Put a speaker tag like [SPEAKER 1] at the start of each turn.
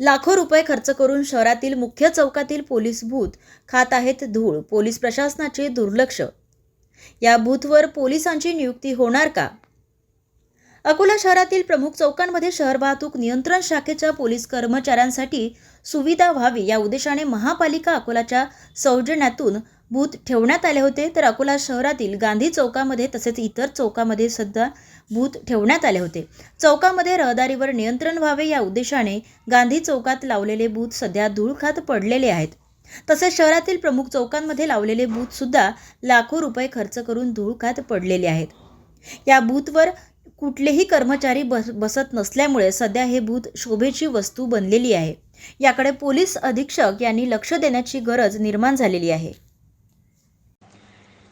[SPEAKER 1] लाखो रुपये खर्च करून शहरातील मुख्य चौकातील पोलीस बूथ खात आहेत धूळ पोलीस प्रशासनाचे दुर्लक्ष. या बूथवर पोलिसांची नियुक्ती होणार का? अकोला शहरातील प्रमुख चौकांमध्ये शहर वाहतूक नियंत्रण शाखेच्या पोलीस कर्मचाऱ्यांसाठी सुविधा व्हावी या उद्देशाने महापालिका अकोलाच्या सौजन्यातून बूथ ठेवण्यात आले होते तर अकोला शहरातील गांधी चौकामध्ये तसेच इतर चौकामध्ये सुद्धा बूथ ठेवण्यात आले होते. चौकामध्ये रहदारीवर नियंत्रण व्हावे या उद्देशाने गांधी चौकात लावलेले बूथ सध्या धूळखात पडलेले आहेत. तसेच शहरातील प्रमुख चौकांमध्ये लावलेले बूथ सुद्धा लाखो रुपये खर्च करून धूळखात पडलेले आहेत. या बूथवर कुठलेही कर्मचारी बस बसत नसल्यामुळे सध्या हे बूथ शोभेची वस्तू बनलेली आहे. याकडे पोलीस अधीक्षक यांनी लक्ष देण्याची गरज निर्माण झालेली आहे.